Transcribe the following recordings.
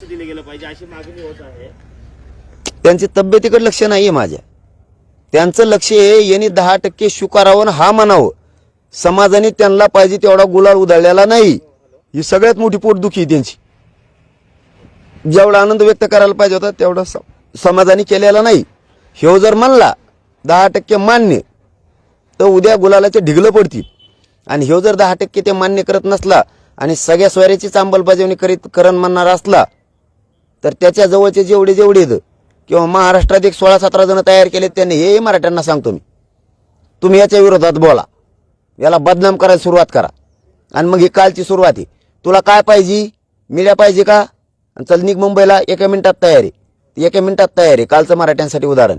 दिले गेलं पाहिजे अशी मागणी होत आहे. त्यांची तब्येतीकडे लक्ष नाहीये माझ्या. त्यांचं लक्ष आहे यांनी दहा टक्के स्वीकारावं हा म्हणावं. समाजाने त्यांना पाहिजे तेवढा गुलाल उधळलेला नाही. ही सगळ्यात मोठी पोटदुखी त्यांची. जेवढा आनंद व्यक्त करायला पाहिजे होता तेवढा समाजाने केलेला नाही. ह्यो जर म्हणला दहा टक्के मान्य तर उद्या गुलालाचे ढिगलं पडतील. आणि ह्यो जर दहा टक्के ते मान्य करत नसला आणि सगळ्या स्वऱ्याची अंमलबजावणी करीत करण म्हणणार असला तर त्याच्या जवळचे जेवढे जेवढे आहेत किंवा महाराष्ट्रात एक सोळा सतरा जण तयार केले त्यांनी हे मराठ्यांना सांगतो मी. तुम्ही याच्या विरोधात बोला. याला बदनाम करायला सुरुवात करा. आणि मग ही कालची सुरुवात आहे. तुला काय पाहिजे? मिळ्या पाहिजे का? आणि चल निघ मुंबईला एका मिनिटात तयार आहे. एका मिनिटात तयार आहे. कालचं मराठ्यांसाठी उदाहरण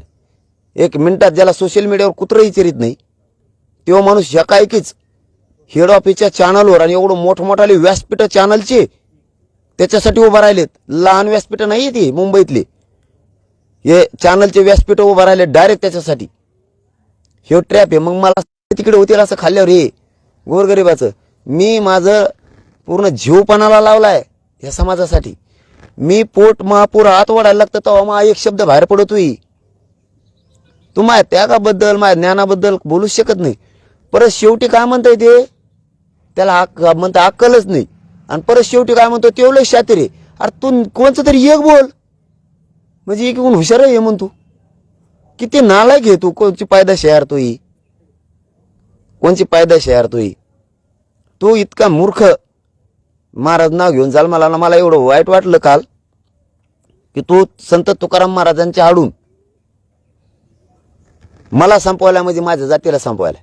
एक मिनिटात ज्याला सोशल मीडियावर कुत्रं विचारित नाही तेव्हा माणूस एकाएकीच हेड ऑफिसच्या चॅनलवर आणि एवढं मोठमोठाले व्यासपीठ चॅनलचे त्याच्यासाठी उभं राहिलेत. लहान व्यासपीठ नाही ती मुंबईतली. हे चॅनलचे व्यासपीठ उभं राहिले डायरेक्ट त्याच्यासाठी. हे ट्रॅप आहे. मग मला तिकडे होतील असं खाल्ल्यावर हे. गोरगरिबाचं. मी माझं पूर्ण जीवपणाला लावलाय या समाजासाठी. मी पोट महापूर हात वाढायला लागतं तेव्हा मग एक शब्द बाहेर पडतोय तू माझ्या त्यागाबद्दल माझ्या ज्ञानाबद्दल बोलूच शकत नाही. परत शेवटी काय म्हणताय ते? त्याला अक म्हणता अक्कलच नाही. आणि परत शेवटी काय म्हणतो तेवढं शातीर आहे. अरे तू कोणचं तरी एक बोल. म्हणजे एक कोण हुशार आहे म्हणतो. किती नालायक आहे तू कोणची पायदाश यार तो ही? कोणची पायदाश यार तो ही? तू इतका मूर्ख. महाराज नाव घेऊन चाल मला ना मला एवढं वाईट वाटलं काल की तू संत तुकाराम महाराजांच्या आडून मला संपवायला म्हणजे माझ्या जातीला संपवायला.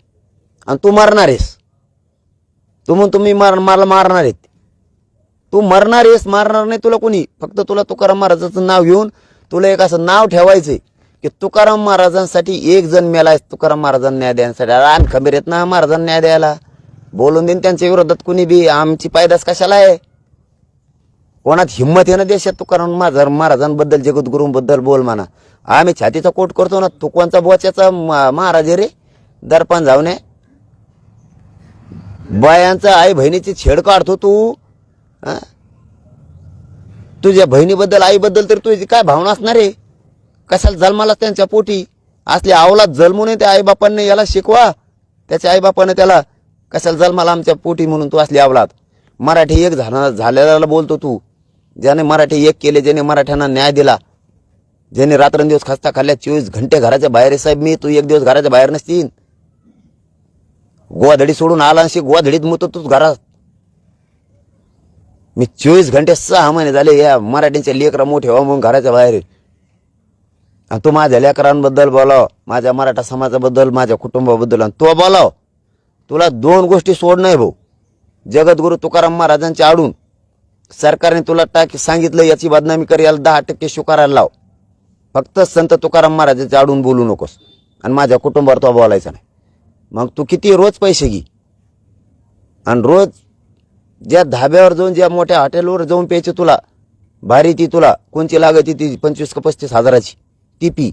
आणि तू मारणार आहेस. तू म्हणतो मी मार मला मारणार आहेत. तू मरणार आहेस मारणार नाही तुला कोणी. फक्त तुला तुकाराम महाराजाचं नाव घेऊन तुला एक असं नाव ठेवायचंय की तुकाराम महाराजांसाठी एक जण मेलाय तुकाराम महाराजांना न्याय देण्यासाठी. रान खंबीर येत ना महाराजांना न्याय द्यायला. बोलून देईन त्यांच्या विरोधात कुणी बी. आमची पायदास कशाला आहे? कोणात हिंमत आहे ना देशात? तुकाराम महाराज महाराजांबद्दल जगद्गुरूंबद्दल बोल म्हणा. आम्ही छातीचा कोट करतो ना तुकवांचा बोच्याचा म- महाराज रे. दर्पण जाऊ नये बायांचा आई बहिणीची छेड काढतो तू. हा? तुझ्या बहिणीबद्दल आईबद्दल तर तुझी काय भावना असणार आहे? कशाला जन्माला त्यांच्या पोटी? असली आवलात जन्मून त्या आईबापांनी याला शिकवा. त्याच्या आईबापानं त्याला कशाला जन्माला आमच्या पोटी म्हणून तू असली आवलात मराठी एक झाला झालेला बोलतो तू. ज्याने मराठी एक केले ज्याने मराठ्यांना न्याय दिला. ज्याने रात्रंदिवस खस्ता खाल्ल्या चोवीस घंटे घराच्या बाहेर साहेब मी तू एक दिवस घराच्या बाहेर नसतील गोवाधडी सोडून आला अशी गोवाधडीत मुतो तूच घरात मी चोवीस घंटे सहा महिने झाले या मराठीच्या लेकरा मोठे व्हा म्हणून घराच्या बाहेर आहे. आणि तू माझ्या लेकरांबद्दल बोलाव माझ्या मराठा समाजाबद्दल माझ्या कुटुंबाबद्दल आणि तो बोलाव. तुला दोन गोष्टी सोडणं आहे भाऊ. जगद्गुरू तुकाराम महाराजांच्या आडून सरकारने तुला टाकी सांगितलं याची बदनामी कर याला दहा टक्के स्वीकारायला लाव. फक्त संत तुकाराम महाराजांच्या आडून बोलू नकोस. आणि माझ्या कुटुंबावर तो बोलायचा नाही. मग तू किती रोज पैसे घे. आणि रोज ज्या धाब्यावर जाऊन ज्या मोठ्या हॉटेलवर जाऊन प्यायची तुला भारी ती तुला कोणची लागायची ती पंचवीस का पस्तीस हजाराची ती पी.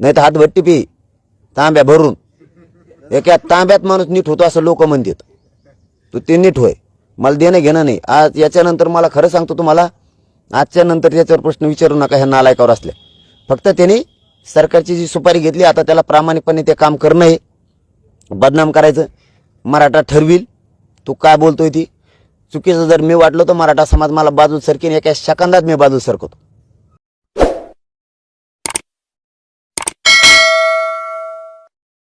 नाही तर हातभट्टी पी तांब्या भरून. एका तांब्यात माणूस नीट होतो असं लोक म्हणतात. तू ते नीट होय. मला देणं घेणं नाही. आज याच्यानंतर मला खरं सांगतो तुम्हाला आजच्या नंतर त्याच्यावर प्रश्न विचारू नका ह्या नालायकावर असल्या. फक्त त्याने सरकारची जी सुपारी घेतली आता त्याला प्रामाणिकपणे ते काम करणं आहे. बदनाम करायचं. मराठा ठरविल. तू काय बोलतोय ती? चुकीचं जर मी वाटलं तर मराठा समाज मला बाजू सरकीन एका सेकंदात मी बाजू सरकवतो